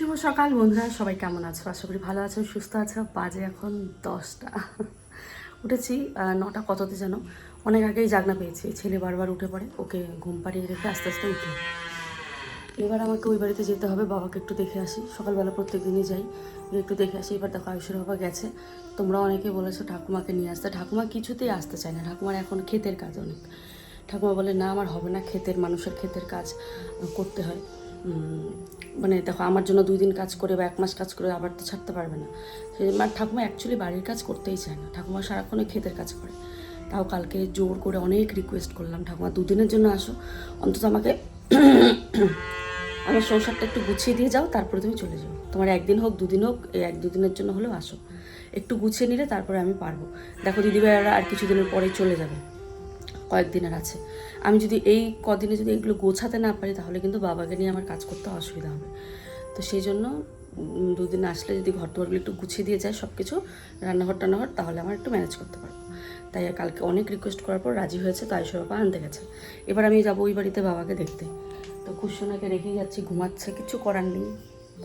শুভ সকাল বন্ধুরা, সবাই কেমন আছো? আশা করি ভালো আছো, সুস্থ আছো। বাজে এখন দশটা। উঠেছি নটা কততে যেন। অনেক আগেই জাগনা পেয়েছি। ছেলে বারবার উঠে পড়ে, ওকে ঘুম পাড়িয়ে রেখে আস্তে আস্তে উঠে। এবার আমাকে ওই বাড়িতে যেতে হবে, বাবাকে একটু দেখে আসি। সকালবেলা প্রত্যেক দিনই যাই একটু দেখে আসি। এবার দেখো, আয়ুষের বাবা গেছে। তোমরা অনেকে বলেছ ঠাকুমাকে নিয়ে আসতে। ঠাকুমা কিছুতেই আসতে চায় না। ঠাকুমার এখন ক্ষেতের কাজ অনেক। ঠাকুমা বলে, না, আমার হবে না। ক্ষেতের, মানুষের ক্ষেতের কাজ করতে হয়। মানে দেখো, আমার জন্য দুই দিন কাজ করে বা এক মাস কাজ করে আবার তো ছাড়তে পারবে না। সেই জন্য আর ঠাকুমা অ্যাকচুয়ালি বাড়ির কাজ করতেই চায় না। ঠাকুমা সারাক্ষণই ক্ষেতের কাজ করে। তাও কালকে জোর করে অনেক রিকোয়েস্ট করলাম ঠাকুমা, দুদিনের জন্য আসো। অন্তত আমাকে আমার সংসারটা একটু গুছিয়ে দিয়ে যাও, তারপরে তুমি চলে যাও। তোমার একদিন হোক, দুদিন হোক, এই এক দুদিনের জন্য হলেও আসো। একটু গুছিয়ে নিলে তারপরে আমি পারব। দেখো দিদিভাইরা আর কিছুদিনের পরেই চলে যাবে। কয়েকদিনের আছে। আমি যদি এই কদিনে যদি এগুলো গোছাতে না পারি, তাহলে কিন্তু বাবাকে নিয়ে আমার কাজ করতে অসুবিধা হবে। তো সেই জন্য দুদিন আসলে যদি ঘর দুয়ারগুলো একটু গুছিয়ে দিয়ে যায় সব কিছু রান্নাঘর টান্নাঘর, তাহলে আমার একটু ম্যানেজ করতে পারব। তাই কালকে অনেক রিকোয়েস্ট করার পর রাজি হয়েছে, তো আয়ুষ বাবা আনতে গেছে। এবার আমি যাব ওই বাড়িতে বাবাকে দেখতে। তো কুশনাকে রেখেই যাচ্ছি, ঘুমাচ্ছে, কিছু করার নেই।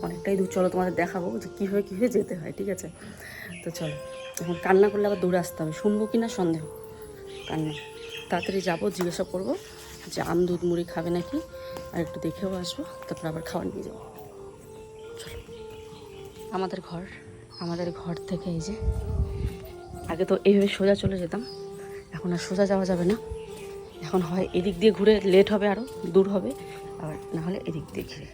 অনেকটাই দূর, চলো তোমাদের দেখাবো যে কীভাবে কীভাবে যেতে হয়, ঠিক আছে? তো চলো, এখন কান্না করলে আবার দূরে আসতে হবে। শুনব কি না সন্দেহ? কান্না। তাড়াতাড়ি যাব, জিজ্ঞাসা করব। যে আম দুধ মুড়ি খাবে নাকি? আর একটু দেখেও আসব, তারপর আবার খাবার নিয়ে যাব। চলো। আমাদের ঘর আমাদের ঘর থেকে এই যে, আগে তো এইভাবে সোজা চলে যেতাম, এখন আর সোজা যাওয়া যাবে না। এখন হয় এদিক দিয়ে ঘুরে লেট হবে আরও দূর হবে, আবার না হলে এদিক দিয়ে ঘিরে।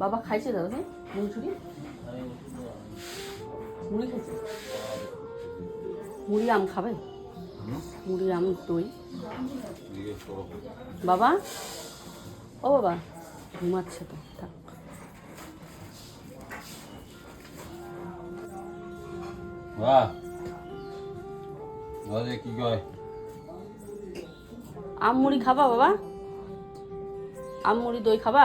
বাবা খাইছে দাদা ভাই মুড়ি মুড়ি খাইছে মুড়ি আম খাবে? মুড়ি আম দই? বাবা? ও বাবা ঘুমাচ্ছে তো থাক। কি কয় আম মুড়ি খাবা বাবা? আম মুড়ি দই খাবা?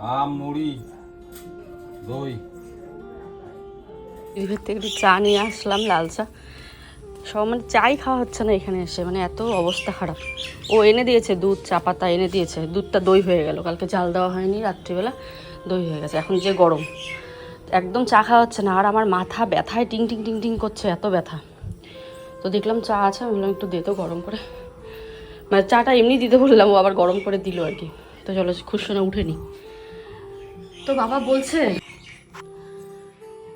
আম, মুড়ি, দই। এবার থেকে একটু চা নিয়ে আসলাম, লাল চা। সব মানে চাই খাওয়া হচ্ছে না এখানে এসে মানে এত অবস্থা খারাপ। ও এনে দিয়েছে দুধ, চা পাতা এনে দিয়েছে। দুধটা দই হয়ে গেল। কালকে জাল দেওয়া হয়নি, রাত্রিবেলা দই হয়ে গেছে। এখন যে গরম। একদম চা খাওয়া হচ্ছে না। আর আমার মাথা ব্যথায়, টিং টিং টিং টিং করছে, এত ব্যথা। তো দেখলাম চা আছে, আমি বললাম একটু দে তো গরম করে। মানে চাটা এমনি দিতে বললাম, ও আবার গরম করে দিল আর কি। তো চলো খুশনে উঠেনি তো বাবা বলছে,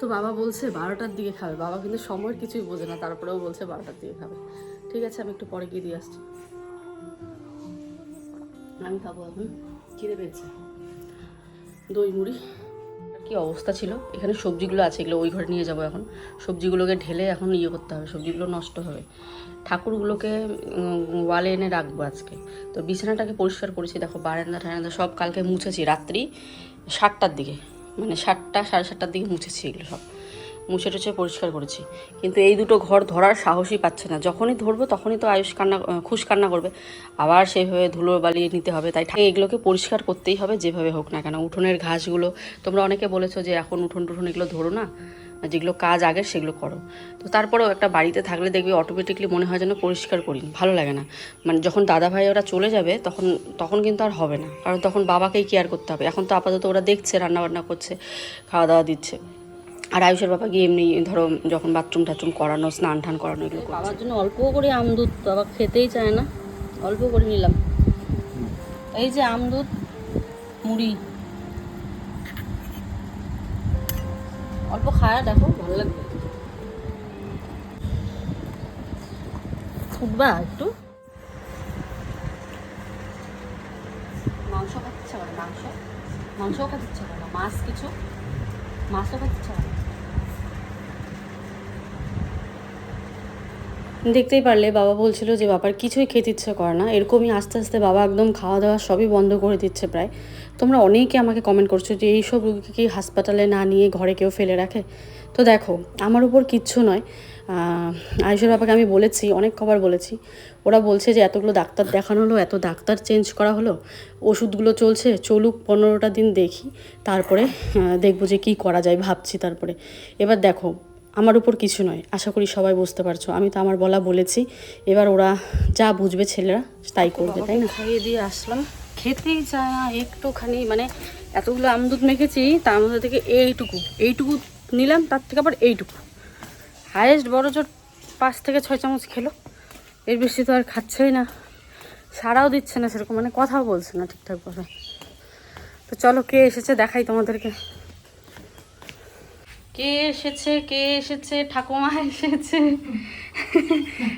তো বাবা বলছে বারোটার দিকে খাবে। বাবা কিন্তু সময়ের কিছুই বোঝে না, তারপরেও বলছে বারোটার দিকে খাবে। ঠিক আছে, আমি একটু পরে গিয়ে দিয়ে আসছি। আমি খাব এখন। খিদে পেয়েছে। দই মুড়ি। কি অবস্থা ছিল? এখানে সবজিগুলো আছে, এগুলো ওই ঘরে নিয়ে যাব এখন। সবজিগুলোকে ঢেলে এখন ইয়ে করতে হবে, সবজিগুলো নষ্ট হবে। ঠাকুরগুলোকে ওয়ালে এনে রাখব আজকে। তো বিছানাটাকে পরিষ্কার করেছি, দেখো বারান্দা ঠারান্দা সব কালকে মুছেছি, রাত্রি সাতটার দিকে মানে সাতটা, সাড়ে সাতটার দিকে মুছেছি এগুলো সব। মুছে টুছে পরিষ্কার করেছি। কিন্তু এই দুটো ঘর ধরার সাহসই পাচ্ছে না। যখনই ধরবো তখনই তো আয়ুষ কান্না, খুশ কান্না করবে। আবার সেভাবে ধুলো বালিয়ে নিতে হবে। তাই এগুলোকে পরিষ্কার করতেই হবে যেভাবে হোক না কেন। উঠোনের ঘাসগুলো, তোমরা অনেকে বলেছ যে এখন উঠোন টুঠোন এগুলো ধরো না। যেগুলো কাজ আগে, সেগুলো করো। তো তারপরেও একটা বাড়িতে থাকলে দেখবি অটোমেটিকলি মনে হয় যেন পরিষ্কার করি ভালো লাগে না। মানে যখন দাদা ভাই ওরা চলে যাবে, তখন তখন কিন্তু আর হবে না। কারণ তখন বাবাকেই কেয়ার করতে হবে। এখন তো আপাতত ওরা দেখছে রান্না বান্না করছে খাওয়া দাওয়া দিচ্ছে। আর আয়ুষের বাবা গিয়ে এমনি, ধরো, যখন বাথরুম টাথরুম করানো, স্নান টান করানো, এগুলো বাবার জন্য অল্প করে আম দুধ, বাবা খেতেই চায় না। অল্প করে নিলাম। এই যে আম দুধ, মুড়ি। অল্প খায়া, দেখো, ভালো লাগবে। উঠবা একটু। মাংস খাতে ইচ্ছা করে মাংস? মাংসও খাতে ইচ্ছা করে না মাছ কিছু? মাছও খাতে ইচ্ছা করে দেখতেই পারলে বাবা বলছিল যে, বাবার কিছুই খেতে ইচ্ছে করে না। এরকমই আস্তে আস্তে বাবা একদম খাওয়া দাওয়া সবই বন্ধ করে দিচ্ছে প্রায়। তোমরা অনেকে আমাকে কমেন্ট করছ যে, এইসব রুগীকে কি হাসপাতালে না নিয়ে ঘরে কেউ ফেলে রাখে? তো দেখো, আমার উপর কিচ্ছু নয়। আয়ুষের বাবাকে আমি বলেছি, অনেক খবর বলেছি। ওরা বলছে যে, এতগুলো ডাক্তার দেখানো হলো, এত ডাক্তার চেঞ্জ করা হলো, ওষুধগুলো চলছে, চলুক পনেরোটা দিন দেখি, তারপরে দেখব যে কী করা যায় ভাবছি তারপরে। এবার দেখো আমার উপর কিছু নয়। আশা করি সবাই বুঝতে পারছ। আমি তো আমার বলা বলেছি। এবার ওরা যা বুঝবে ছেলেরা তাই করবে তাই না? খাইয়ে দিয়ে আসলাম। খেতেই চায় না একটুখানি মানে এতগুলো আমদুধ মেখেছি তার মধ্যে থেকে এইটুকু। এইটুকু নিলাম তার থেকে আবার এইটুকু। হায়েস্ট বড় জোর পাঁচ থেকে ছয় চামচ খেলো। এর বেশি তো আর খাচ্ছেই না। সারাও দিচ্ছে না সেরকম মানে কথাও বলছে না ঠিকঠাক ভাবে। তো চলো কে এসেছে দেখাই তোমাদেরকে। কে এসেছে কে এসেছে ঠাকুমা এসেছে?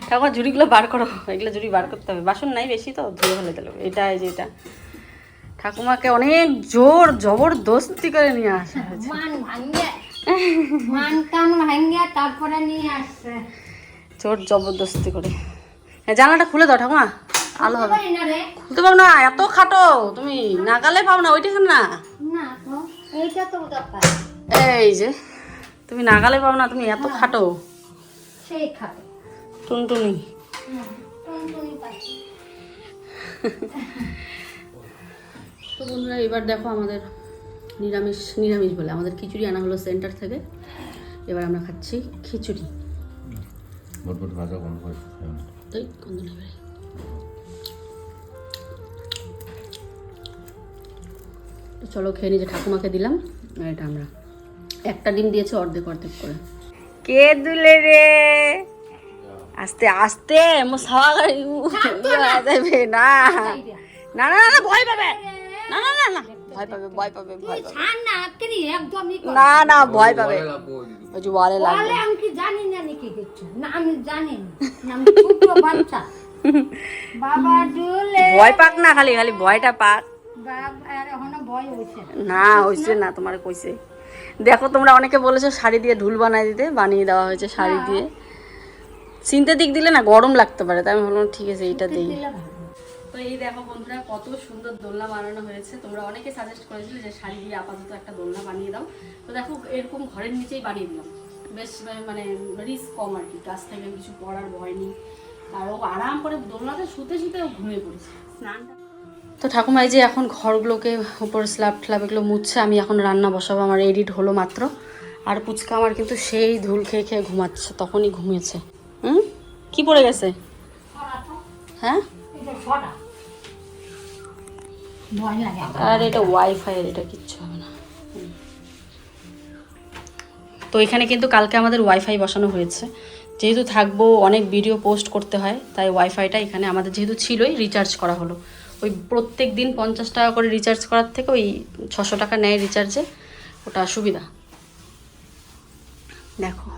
ঠাকুমা ঝুড়িগুলো বার করো। এগুলো ঝুড়ি বার করতে হবে। বাসন নাই বেশি তো ধুয়ে ফেলে দিল। এটা এই যে এটা। ঠাকুমাকে অনেক জোর জবরদস্তি করে নিয়ে আসা হয়েছে। তারপরে নিয়ে আসছে। জোর জবরদস্তি করে। হ্যাঁ জানালাটা খুলে দাও ঠাকুমা। আলো হবে। খুলতে পারো না এত খাটো। তুমি নাগালে পাও না ওইটা না। এই যে। তুমি নাগালে পাও না তুমি এত খাটো। সেই খাবে টুনটুনি। টুনটুনি পাখি। তো বন্ধুরা এবার দেখো আমাদের নিরামিষ নিরামিষ বলে। আমাদের খিচুড়ি আনা হলো সেন্টার থেকে। এবার আমরা খাচ্ছি খিচুড়ি। চলো খেয়ে নিজে ঠাকুমাকে দিলাম আর এটা আমরা একটা ডিম দিয়েছে অর্ধেক অর্ধেক করে। কে দুলে রে? আস্তে আস্তে মো সাওয়া যাবে না। না। না না না ভয় পাবে। না না না না ভয় পাবে ভয় পাবে ভয় পাবে। ছাড় না। না না ভয় পাবে। ওই যে ওয়ালে লাগবে। আমি কি জানি না নাকি কিছু না আমি জানি না। আমি ছোট বাচ্চা। বাবা ভয় পাক না খালি খালি ভয়টা পাক। বাবা আর এখনও ভয় হয়েছে না। না হয়েছে না তোমার কইছে। দেখো তোমরা অনেকে বলেছ শাড়ি দিয়ে ঢুল বানাই দিতে বানিয়ে দেওয়া হয়েছে শাড়ি দিয়ে। সিনথেটিক দিলে না গরম লাগতে পারে তাই আমি ভাবলাম ঠিক আছে এইটা দিই। তো এই দেখো বন্ধুরা কত সুন্দর দোলনা বানানো হয়েছে। তোমরা অনেকে সাজেস্ট করেছিলে যে শাড়ি দিয়ে আপাতত একটা দোলনা বানিয়ে দাও। তো দেখো এরকম ঘরের নিচেই বানিয়ে দিলাম। বেশ মানে রিস্ক কম আর কি। গাছ থেকে কিছু পড়ার ভয় নেই। আর ও আরাম করে দোলনাতে শুতে শুতে ঘুমিয়ে পড়েছে। স্নানটা তো ঠাকুমাই যে এখন ঘরগুলোকে উপর স্ল্যাব ট্ল্যাব এগুলো মুছছে, আমি এখন রান্না বসাবো, আমার এডিট হলো মাত্র। আর পুচকা আমার কিন্তু সেই ধুল খেয়ে খেয়ে ঘুমাচ্ছে, তখনই ঘুমিয়েছে। হুম? কি পড়ে গেছে? হ্যাঁ। আর এটা ওয়াইফাই এটা কিচ্ছু হবে না। তো এখানে কিন্তু কালকে আমাদের ওয়াইফাই বসানো হয়েছে। যেহেতু থাকব, অনেক ভিডিও পোস্ট করতে হয়, তাই ওয়াইফাইটা এখানে আমাদের যেহেতু ছিলই রিচার্জ করা হলো। ওই প্রত্যেক দিন পঞ্চাশ টাকা করে রিচার্জ করার থেকে ওই ছশো টাকা নেয় রিচার্জে ওটা সুবিধা। দেখো।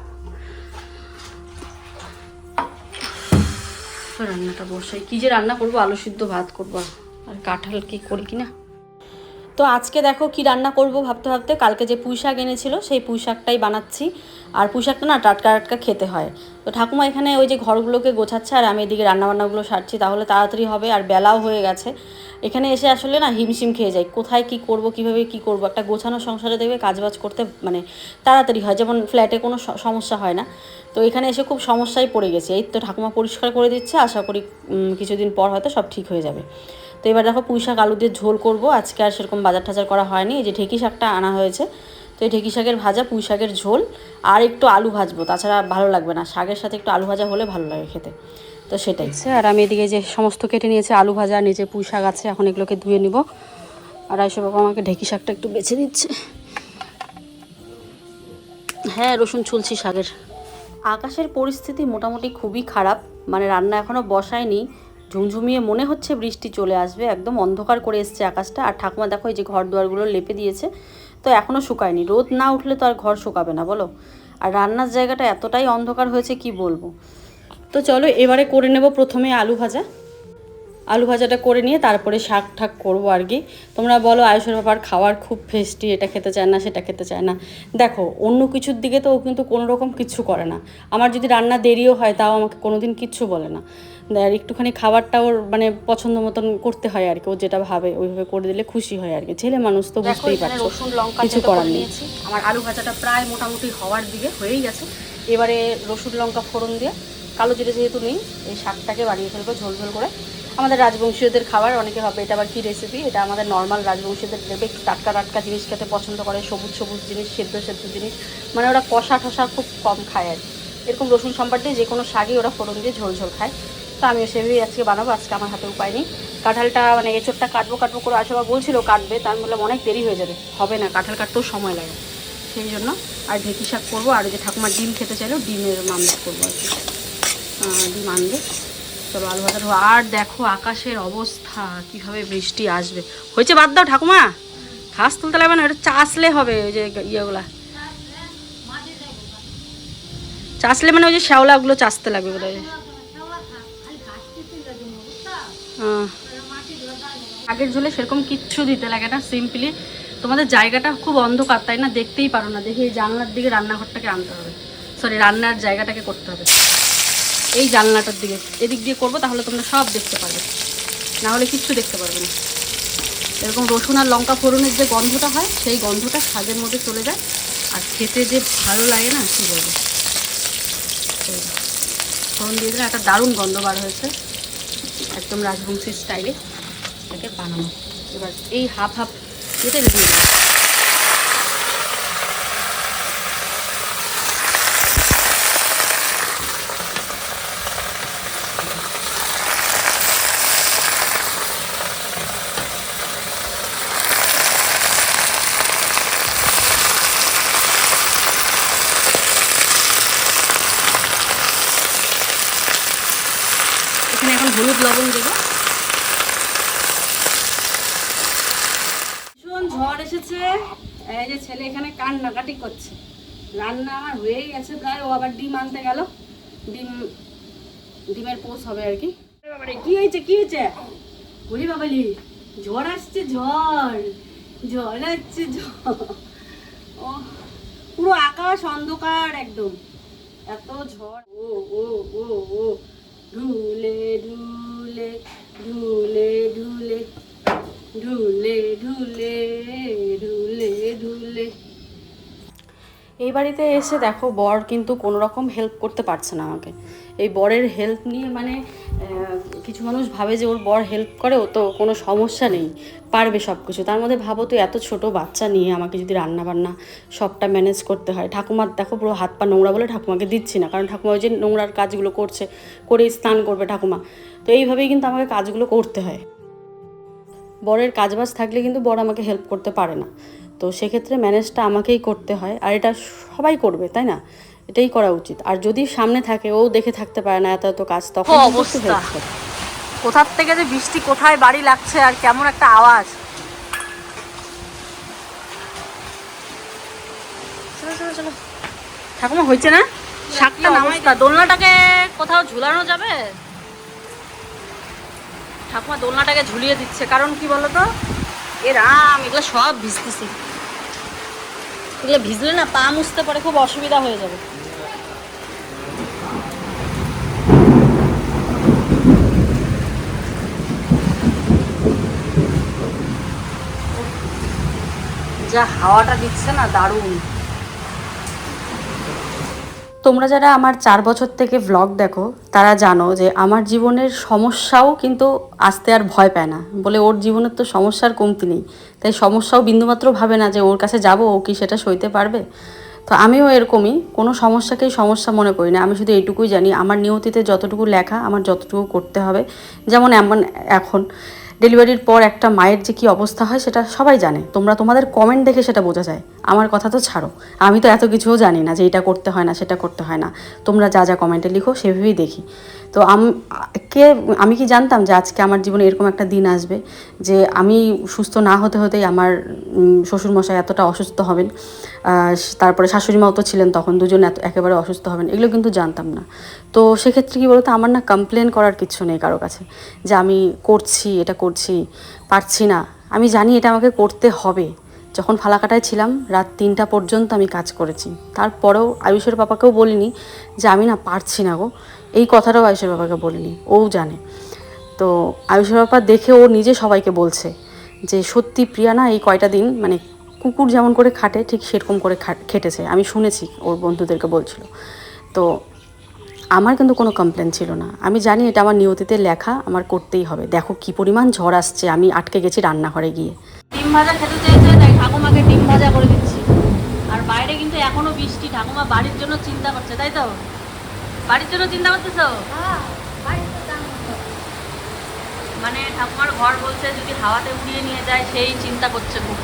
রান্নাটা বসাই। কী যে রান্না করব? আলু সিদ্ধ, ভাত করব। আর কাঁঠাল কি করি কি না তো আজকে দেখো কি রান্না করব ভাবতে ভাবতে। কালকে যে পুঁই শাক এনেছিল, সেই পুঁই শাকটাই বানাচ্ছি। আর পুঁই শাকটা না টাটকা টাটকা খেতে হয়। তো ঠাকুমা এখানে ওই যে ঘরগুলোকে গোছাচ্ছে, আর আমি এদিকে রান্নাবান্নাগুলো সারছি, তাহলে তাড়াতাড়ি হবে, আর বেলাও হয়ে গেছে। এখানে এসে আসলে না হিমশিম খেয়ে যাই কোথায় কি করব, কীভাবে কি করব, একটা গোছানো সংসারে দেখবে কাজবাজ করতে মানে তাড়াতাড়ি হয়, যেমন ফ্ল্যাটে কোনো সমস্যা হয় না। তো এখানে এসে খুব সমস্যায় পড়ে গেছে। এই তো ঠাকুমা পরিষ্কার করে দিচ্ছে, আশা করি কিছুদিন পর হয়তো সব ঠিক হয়ে যাবে। তো এবার দেখো পুঁই শাক আলু দিয়ে ঝোল করব। আজকে আর সেরকম বাজার টাজার করা হয়নি। এই যে ঢেকি শাকটা আনা হয়েছে। তো এই ঢেকি শাকের ভাজা পুঁই শাকের ঝোল আর একটু আলু ভাজবো। তাছাড়া ভালো লাগবে না। শাকের সাথে একটু আলু ভাজা হলে ভালো লাগে খেতে। তো সেটাই। আর আমি এদিকে যে সমস্ত কেটে নিয়েছে আলু ভাজা নিচে পুঁই শাক আছে এখন এগুলোকে ধুয়ে নিব। আর আইসো বাবা আমাকে ঢেকি শাকটা একটু বেছে দিচ্ছে হ্যাঁ রসুন ছুলছি শাকের। আকাশের পরিস্থিতি মোটামুটি খুবই খারাপ। মানে রান্না এখনও বসায়নি। ঝুমঝুমিয়ে মনে হচ্ছে বৃষ্টি চলে আসবে, একদম অন্ধকার করে এসছে আকাশটা। আর ঠাকুমা দেখো এই যে ঘর দুয়ারগুলো লেপে দিয়েছে, তো এখনও শুকায়নি। রোদ না উঠলে তো আর ঘর শুকাবে না, বলো? আর রান্নার জায়গাটা এতটাই অন্ধকার হয়েছে, কি বলব? তো চলো এবারে করে নেব প্রথমে আলু ভাজা। আলু ভাজাটা করে নিয়ে তারপরে শাক ঠাক করব আর কি। তোমরা বলো আয়ুষের ব্যাপার খাওয়ার খুব ফেস্টি এটা খেতে চায় না সেটা খেতে চায় না। দেখো অন্য কিছুর দিকে তো ও কিন্তু কোনো রকম কিচ্ছু করে না। আমার যদি রান্না দেরিও হয় তাও আমাকে কোনোদিন কিচ্ছু বলে না। আর একটুখানি খাবারটা ওর মানে পছন্দ মতন করতে হয় আর কি। ও যেটা ভাবে ওইভাবে করে দিলে খুশি হয় আর কি। ছেলে মানুষ তো বুঝতেই পারছ। রসুন লঙ্কা কিছু করার নেই। আমার আলু ভাজাটা প্রায় মোটামুটি হওয়ার দিকে হয়েই গেছে। এবারে রসুন লঙ্কা ফোড়ন দিয়ে কালো জিরে যেহেতু নেই এই শাকটাকে বাড়িয়ে ফেলব ঝোল ঝোল করে। আমাদের রাজবংশীয়দের খাবার, অনেকে হবে এটা আবার কী রেসিপি এটা আমাদের নর্মাল রাজবংশীয়দের একটু টাটকা টাটকা জিনিস খেতে পছন্দ করে, সবুজ সবুজ জিনিস, সেদ্ধ সেদ্ধ জিনিস। মানে ওরা কষা ঠসা খুব কম খায় আর। এরকম রসুন সম্পাদ দিয়ে যে কোনো শাকই ওরা ফোড়ন দিয়ে ঝোল ঝোল খায়। তো আমিও সেভাবেই আজকে বানাবো, আজকে আমার হাতে উপায় নেই। কাঁঠালটা মানে এঁচোড়টা কাটবো কাটবো করে আসবা বলছিল কাটবে, তা আমি বললাম অনেক দেরি হয়ে যাবে, হবে না, কাঁঠাল কাটতেও সময় লাগে। সেই জন্য আর ঢেঁকি শাক করব, আর যে ঠাকুমার ডিম খেতে চাইলেও ডিমের মামলা করব আর কি। ডিম আনবে। চলো আলু ভাজা। আর দেখো আকাশের অবস্থা, কীভাবে বৃষ্টি আসবে। হয়েছে বাদ দাও ঠাকুমা। ঘাস তুলতে লাগবে না এটা চাষলে হবে ওই যে ইয়েগুলা। চাষলে মানে ওই যে শ্যাওলাগুলো চাষতে লাগবে বোধ হয় আগের ঝোলে সেরকম কিচ্ছু দিতে লাগে না, সিম্পলি তোমাদের জায়গাটা খুব অন্ধকার, তাই না? দেখতেই পারো না। দেখি এই জানলার দিকে রান্নাঘরটাকে আনতে হবে। সরি রান্নার জায়গাটাকে করতে হবে। এই জানলাটার দিকে, এদিক দিয়ে করব, তাহলে তোমরা সব দেখতে পারবে। না হলে কিচ্ছু দেখতে পারবে না। এরকম রসুন আর লঙ্কা ফোড়নের যে গন্ধটা হয়, সেই গন্ধটা স্বাদের মধ্যে চলে যায়। আর খেতে যে ভালো লাগে না, কী বলব? ফোড়ন দিয়ে দিলে একটা দারুণ গন্ধ বার হয়েছে, একদম রাজবংশী স্টাইলে। এটাকে বানানো। এবার এই হাফ হাফ এটা দিয়ে হলুদ লবণ দেবো। ভীষণ ঝড় এসেছে। এই যে ছেলে এখানে কান্নাকাটি করছে। রান্না আমার হয়েই গেছে প্রায়, ও আবার ডিম আনতে গেল। ডিম, ডিমের পোষ হবে আর কি। কি হয়েছে কি হয়েছে? বলি বাবালি ঝড় আসছে, ঝড় ঝড় আসছে, ঝড়। ও পুরো আকাশ অন্ধকার একদম। এত ঝড়। ও ও ও ও। ঢুলে ঢুলে ঢুলে ঢুলে ঢুলে ঢুলে ঢুলে ঢুলে। এই বাড়িতে এসে দেখো, বর কিন্তু কোনো রকম হেল্প করতে পারছে না আমাকে। এই বরের হেল্প নিয়ে মানে কিছু মানুষ ভাবে যে ওর বর হেল্প করে, ও তো কোনো সমস্যা নেই, পারবে সব কিছু তার মধ্যে ভাবো তো, এত ছোট বাচ্চা নিয়ে আমাকে যদি রান্না বান্না সবটা ম্যানেজ করতে হয়। ঠাকুমার দেখো, পুরো হাত পা নোংরা বলে ঠাকুমাকে দিচ্ছি না। কারণ ঠাকুমা ওই যে নোংরার কাজগুলো করছে করে স্নান করবে ঠাকুমা। তো এইভাবেই কিন্তু আমাকে কাজগুলো করতে হয়। বরের কাজবাজ থাকলে কিন্তু বর আমাকে হেল্প করতে পারে না। তো সেক্ষেত্রে ম্যানেজটা আমাকেই করতে হয় আর এটা সবাই করবে তাই না? এটাই করা উচিত। আর যদি সামনে থাকে ও দেখে থাকতে পারে না এত এত কাজ তখন অবস্থা। কোথার থেকে যে বৃষ্টি কোথায় বাড়ি লাগছে আর কেমন একটা আওয়াজ। চলো চলো চলো। ঠাকুমা হয়েছে না? শাকটা নামাই দোলনাটাকে কোথাও ঝুলানো যাবে? ঠাকুমা দোলনাটাকে ঝুলিয়ে দিচ্ছে। কারণ কি বলতো? এ রাম, এগুলো সব ভিজতেছে। এগুলো ভিজলে না পা মুছতে পারে, খুব অসুবিধা হয়ে যাবে। যা হাওয়াটা দিচ্ছে না, দারুণ। তোমরা যারা আমার চার বছর থেকে ভ্লগ দেখো, তারা জানো যে আমার জীবনের সমস্যাও কিন্তু আসতে আর ভয় পায় না। বলে ওর জীবনের তো সমস্যার কমতি নেই। তাই সমস্যাও বিন্দুমাত্র ভাবে না যে ওর কাছে যাব, ও কি সেটা সইতে পারবে? তো আমিও এরকমই, কোনো সমস্যাকেই সমস্যা মনে করি না। আমি শুধু এইটুকুই জানি, আমার নিয়তিতে যতটুকু লেখা, আমার যতটুকু করতে হবে। যেমন এমন এখন ডেলিভারির পর একটা মায়ের যে কী অবস্থা হয়, সেটা সবাই জানে। তোমরা তোমাদের কমেন্ট দেখে সেটা বোঝা যায়। আমার কথা তো ছাড়ো। আমি তো এত কিছুও জানি না যে এটা করতে হয় না, সেটা করতে হয় না। তোমরা যা যা কমেন্টে লিখো, সেভাবেই দেখি। তো আম, কে, আমি কি জানতাম যে আজকে আমার জীবনে এরকম একটা দিন আসবে যে আমি সুস্থ না হতে হতেই আমার শ্বশুরমশাই এতটা অসুস্থ হবেন তারপরে শাশুড়ি মাও তো ছিলেন তখন, দুজন এত, একেবারে অসুস্থ হবেন, এগুলো কিন্তু জানতাম না। তো সেক্ষেত্রে কী বলতো, আমার না কমপ্লেন করার কিছু নেই কারও কাছে, যে আমি করছি, এটা করছি, পারছি না। আমি জানি এটা আমাকে করতে হবে। যখন ফালাকাটায় ছিলাম, রাত তিনটা পর্যন্ত আমি কাজ করেছি। তারপরেও আয়ুষের বাবাকেও বলিনি যে, আমি না পারছি না গো। এই কথাটাও আয়ুষের বাবাকে বলিনি, ও জানে। তো আয়ুষের বাবা দেখে ও নিজে সবাইকে বলছে যে, সত্যি প্রিয়া না, এই কয়টা দিন মানে কুকুর যেমন করে খাটে, ঠিক সেরকম করে খেটেছে। আমি শুনেছি, ওর বন্ধুদেরকে বলছিল। তো আমার কিন্তু কোনো কমপ্লেন ছিল না। আমি জানি এটা আমার নিয়তিতে লেখা, আমার করতেই হবে। দেখো কি পরিমাণ ঝড় আসছে, আমি আটকে গেছি রান্নাঘরে গিয়ে। ডিম ভাজা খেতে চেয়েছে তাই ঠাকুমাকে ডিম ভাজা করে দিচ্ছি। আর বাইরে কিন্তু এখনও বৃষ্টি ঠাকুমা বাড়ির জন্য চিন্তা করছে তাই তো? বাড়ির জন্য চিন্তা করতেছো? হ্যাঁ। মানে ঠাকুমার ঘর বলছে যদি হাওয়াতে উড়িয়ে নিয়ে যায় সেই চিন্তা করছে খুব।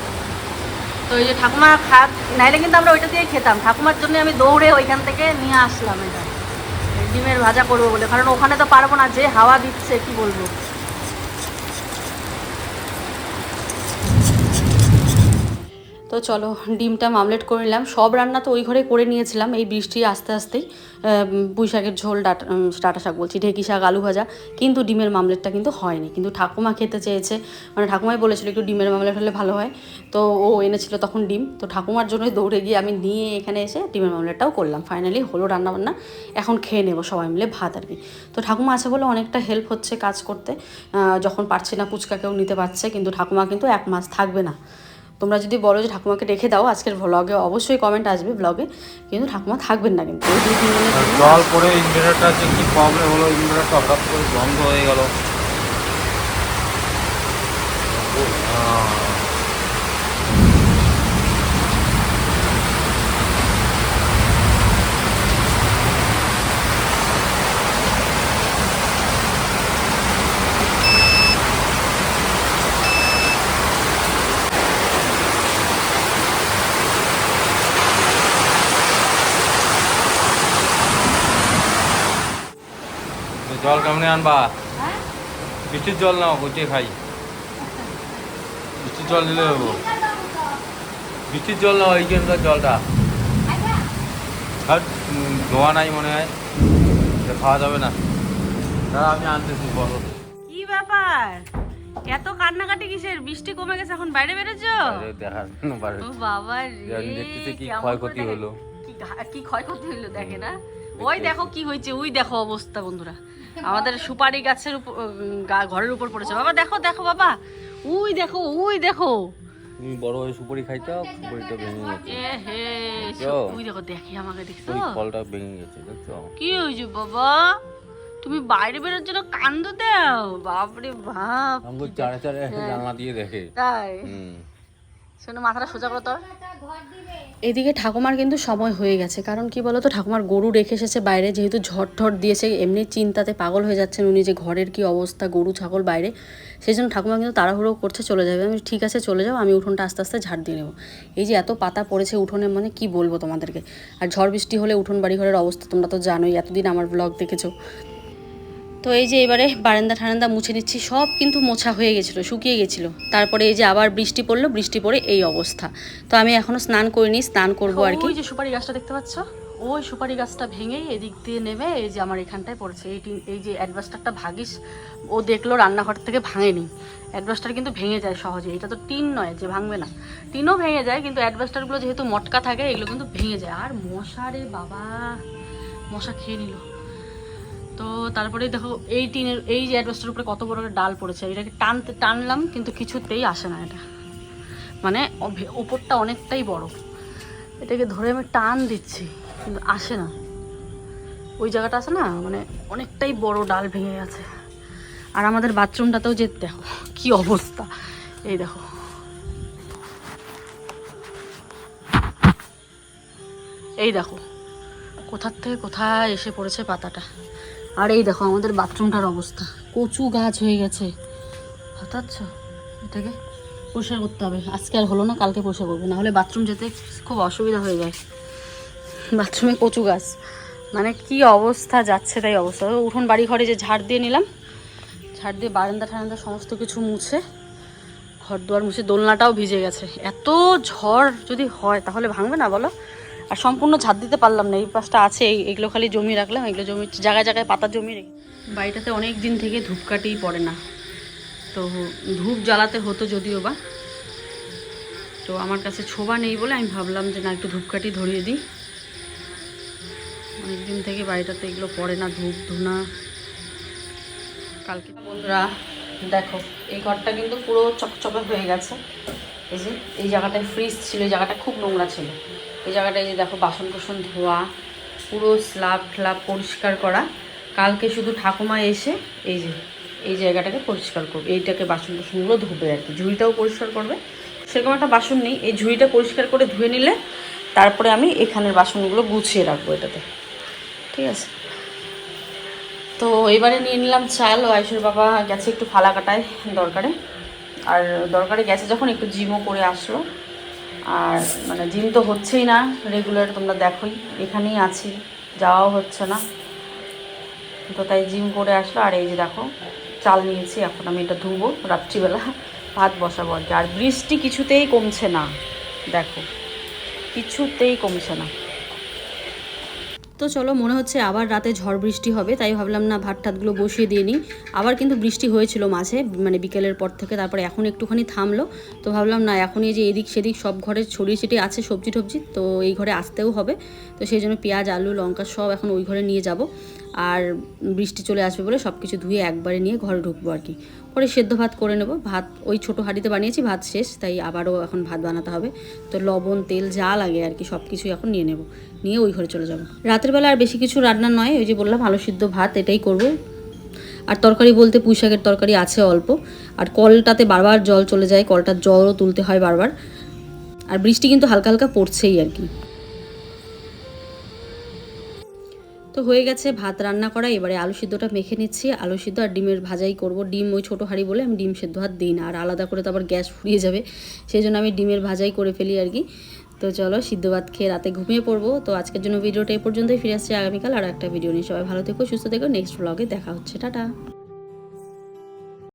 তো এই যে ঠাকুমা খাত নাইলে কিন্তু আমরা ওইটা দিয়েই খেতাম। ঠাকুমার জন্য আমি দৌড়ে ওইখান থেকে নিয়ে আসলাম এটা। ডিমের ভাজা করব বলে কারণ ওখানে তো পারব না যে হাওয়া দিচ্ছে কি বলব? তো চলো, ডিমটা মামলেট করে নিলাম। সব রান্না তো ওই ঘরে করে নিয়েছিলাম, এই বৃষ্টি আস্তে আস্তেই পুঁই শাকের ঝোল, ডাটা ডাটা শাক বলছি, ঢেকি শাক, আলু ভাজা, কিন্তু ডিমের মামলেটটা কিন্তু হয়নি। কিন্তু ঠাকুমা খেতে চেয়েছে মানে ঠাকুমাই বলেছিল একটু ডিমের মামলেট হলে ভালো হয়। তো ও এনেছিল তখন ডিম, তো ঠাকুমার জন্যই দৌড়ে গিয়ে আমি নিয়ে এখানে এসে ডিমের মামলেটটাও করলাম। ফাইনালি হলো রান্নাবান্না, এখন খেয়ে নেব সবাই মিলে ভাত আর কি। তো ঠাকুমা আছে বলে অনেকটা হেল্প হচ্ছে কাজ করতে যখন পারছি না, পুচকাকেও নিতে পারছে, কিন্তু ঠাকুমা কিন্তু এক মাস থাকবে না। তোমরা যদি বলো যে ঠাকুমাকে রেখে দাও, আজকের ব্লগে অবশ্যই কমেন্ট আসবে ব্লগে কিন্তু ঠাকুমা থাকবেন না কিন্তু। জল পরে ইনভার্টারটা যে কি প্রবলেম হলো? ইনভার্টারটা হঠাৎ করে বন্ধ হয়ে গেল তো জল কেমনে আনবা। হ্যাঁ? বৃষ্টির জল নাও গুটিয়ে খাই। বৃষ্টির জল নিলে হব। বৃষ্টির জল নাও এইখানকার জলটা। আচ্ছা আর ধোয়া নাই মনে হয়। খাওয়া যাবে না। দাদা আমি আনতেছি বলো। কি ব্যাপার? এত কান্নাকাটি কিসের? বৃষ্টি কমে গেছে এখন বাইরে বেরোছো দেখার ও বাবা দেখতেছি কি ক্ষয়ক্ষতি হলো। কি ক্ষয়ক্ষতি হলো দেখে না? ওই দেখো কি হয়েছে ওই দেখো অবস্থা বন্ধুরা। আমাদের সুপারি গাছের উপর ঘরের উপর পড়েছে। বাবা দেখো দেখো বাবা। উই দেখো উই দেখো। তুমি বড় হয়ে সুপারি খাইতে সুপারিটা ভেঙে গেছে। এ হে দেখছ? দেখো দেখি আমাকে দেখছ? ওই ফলটা ভেঙে গেছে দেখছ? কি হয়েছে বাবা? তুমি বাইরে বেরোর জন্য কান্দ দাও। বাপরে বাপ আমাকে চারে চারে জানলা দিয়ে দেখে। তাই? হুম। মাথাটা এদিকে ঠাকুমার কিন্তু সময় হয়ে গেছে, কারণ কি বলতো, ঠাকুমার গরু রেখে এসেছে বাইরে, যেহেতু ঝড় দিয়েছে, এমনি চিন্তাতে পাগল হয়ে যাচ্ছেন উনি যে ঘরের কি অবস্থা, গরু, ছাগল, বাইরে। সেই জন্য ঠাকুমা কিন্তু তাড়াহুড়ো করছে, চলে যাবে। আমি ঠিক আছে, চলে যাও, আমি উঠোনটা আস্তে আস্তে ঝাড় দিয়ে নেব। এই যে এত পাতা পড়েছে উঠোনে মানে কি বলব তোমাদেরকে? আর ঝড় বৃষ্টি হলে উঠোন বাড়ি ঘরের অবস্থা তোমরা তো জানোই, এতদিন আমার ব্লগ দেখেছ। তো এই যে এবারে বারান্দা ঠারান্দা মুছে নিচ্ছি, সব কিন্তু মোছা হয়ে গেছিল, শুকিয়ে গেছিল। তারপরে এই যে আবার বৃষ্টি পড়ল, বৃষ্টি পড়ে এই অবস্থা। তো আমি এখনও স্নান করিনি, স্নান করব আর কি। ওই যে সুপারি গাছটা দেখতে পাচ্ছ? ওই সুপারি গাছটা ভেঙে এদিক দিয়ে নেমে এই যে আমার এখানটায় পড়েছে। এই এই যে অ্যাডভাস্টারটা ভাগিস, ও দেখল রান্নাঘর থেকে ভাঙেনি। অ্যাডভাস্টার কিন্তু ভেঙে যায় সহজে, এটা তো টিন নয় যে ভাঙবে না। টিনও ভেঙে যায়, কিন্তু অ্যাডভাস্টারগুলো যেহেতু মটকা থাকে, এগুলো কিন্তু ভেঙে যায়। আর মশা রে বাবা, মশা খেয়ে নিল। তো তারপরে দেখো এই টিনের, এই যে অ্যাডভাস্টার উপরে কত বড় ডাল পড়েছে, এটাকে টানতে টানলাম, কিন্তু কিছুতেই আসে না এটা। মানে ওপরটা অনেকটাই বড়। এটাকে ধরে আমি টান দিচ্ছি, কিন্তু আসে না। ওই জায়গাটা আছে না মানে অনেকটাই বড় ডাল ভেঙে গেছে। আর আমাদের বাথরুমটাতেও যে দেখো, কি অবস্থা। এই দেখো। এই দেখো, কোথার থেকে কোথায় এসে পড়েছে পাতাটা। আর এই দেখো, আমাদের বাথরুমটার অবস্থা। কচু গাছ হয়ে গেছে। হঠাৎ এটাকে পরিষ্কার করতে হবে। আজকে আর হলো না, কালকে পরিষ্কার করব। নাহলে বাথরুম যেতে খুব অসুবিধা হয়ে যায়। বাথরুমে কচু গাছ। মানে কি অবস্থা যাচ্ছে তাই অবস্থা। উঠোন, বাড়ি ঘরে যে ঝাড় দিয়ে নিলাম, ঝাড় দিয়ে বারান্দা ঠারান্দা সমস্ত কিছু মুছে ঘর দুয়ার মুছে, দোলনাটাও ভিজে গেছে। এত ঝড় যদি হয়, তাহলে ভাঙবে না বলো? আর সম্পূর্ণ ঝাড় দিতে পারলাম না, এই পাশটা আছে এগুলো খালি জমি রাখলাম, এগুলো জমি জায়গায় জায়গায় পাতা জমি রেখে বাড়িটাতে অনেক দিন থেকে ধূপকাঠি পড়ে না। তো ধূপ জ্বালাতে হতো যদিও বা। তো আমার কাছে ছোবা নেই বলে আমি ভাবলাম যে না, একটু ধূপকাঠি ধরিয়ে দিই। অনেকদিন থেকে বাড়িটাতে এগুলো পড়ে না, ধূপ, ধুনা। কালকে বন্ধুরা, দেখো, এই ঘরটা কিন্তু পুরো চকচকে হয়ে গেছে। এই যে, এই জায়গাটায় ফ্রিজ ছিল, এই জায়গাটা খুব নোংরা ছিল। এই জায়গাটায় যে দেখো বাসন কোসন ধোয়া, পুরো স্ল্যাব ফ্ল্যাব পরিষ্কার করা। কালকে শুধু ঠাকুমা এসে এই যে, এই জায়গাটাকে পরিষ্কার করবে, এইটাকে বাসন টাসনগুলো ধুবে আর কি। ঝুড়িটাও পরিষ্কার করবে। সেরকম একটা বাসন নেই, এই ঝুড়িটা পরিষ্কার করে ধুয়ে নিলে তারপরে আমি এখানের বাসনগুলো গুছিয়ে রাখব এটাতে। ঠিক আছে? তো এবারে নিয়ে নিলাম চাল আয়ুষের বাবা গেছে একটু ফালা কাটায় দরকারে। আর দরকারে গেছে যখন একটু জিমও করে আসলো। আর মানে জিম তো হচ্ছেই না রেগুলার তোমরা দেখোই, এখানেই আছি, যাওয়াও হচ্ছে না। তো তাই জিম করে আসলো, আর এই যে দেখো, চাল নিয়েছি, এখন আমি এটা ধুবো রাত্রিবেলা, ভাত বসাবো আর কি। আর বৃষ্টি কিছুতেই কমছে না, দেখো, কিছুতেই কমছে না। তো চলো, মনে হচ্ছে আবার রাতে ঝড় বৃষ্টি হবে, তাই ভাবলাম না ভাত টাতগুলো বসিয়ে দিয়ে নিই। আবার কিন্তু বৃষ্টি হয়েছিল মাঝে মানে বিকেলের পর থেকে, তারপরে এখন একটুখানি থামলো। তো ভাবলাম না এখন এই যে এদিক সেদিক সব ঘরে ছড়িয়ে ছিটিয়ে আছে সবজি টবজি, তো এই ঘরে আসতেও হবে। তো সেই জন্য পেঁয়াজ, আলু, লঙ্কা সব এখন ওই ঘরে নিয়ে যাব। আর বৃষ্টি চলে আসবে বলে সব কিছু ধুয়ে একবারে নিয়ে ঘরে ঢুকবো আর কি। পরে সেদ্ধ ভাত করে নেব। ভাত, ওই ছোটো হাঁড়িতে বানিয়েছি, ভাত শেষ, তাই আবারও এখন ভাত বানাতে হবে। তো লবণ, তেল যা লাগে আর কি সব কিছুই এখন নিয়ে নেব। নিয়ে ওই ঘরে চলে যাব। রাতের বেলা আর বেশি কিছু রান্না নয়, ওই যে বললাম, আলু সিদ্ধ ভাত, এটাই করব। আর তরকারি বলতে পুঁই শাকের তরকারি আছে অল্প। আর কলটাতে বারবার জল চলে যায়, কলটার জলও তুলতে হয় বারবার। আর বৃষ্টি কিন্তু হালকা হালকা পড়ছেই আর কি। তো হয়ে গেছে, ভাত রান্না করা। এবারে আলু সিদ্ধটা মেখে নিচ্ছি। আলু সিদ্ধ আর ডিমের ভাজাই করব। ডিম ওই ছোটো হাঁড়ি বলে আমি ডিম সেদ্ধ হাত দিই না। আর আলাদা করে তো আবার গ্যাস ফুরিয়ে যাবে। সেই জন্য আমি ডিমের ভাজাই করে ফেলি আর কি। তো চলো, সিদ্ধ ভাত খেয়ে রাতে ঘুমিয়ে পড়ব। তো আজকের জন্য ভিডিওটা এই পর্যন্তই। ফিরে আসছে আগামীকাল আর একটা ভিডিও নিয়ে। সবাই ভালো থেকো, সুস্থ থেকো। নেক্সট ব্লগে দেখা হচ্ছে। টাটা।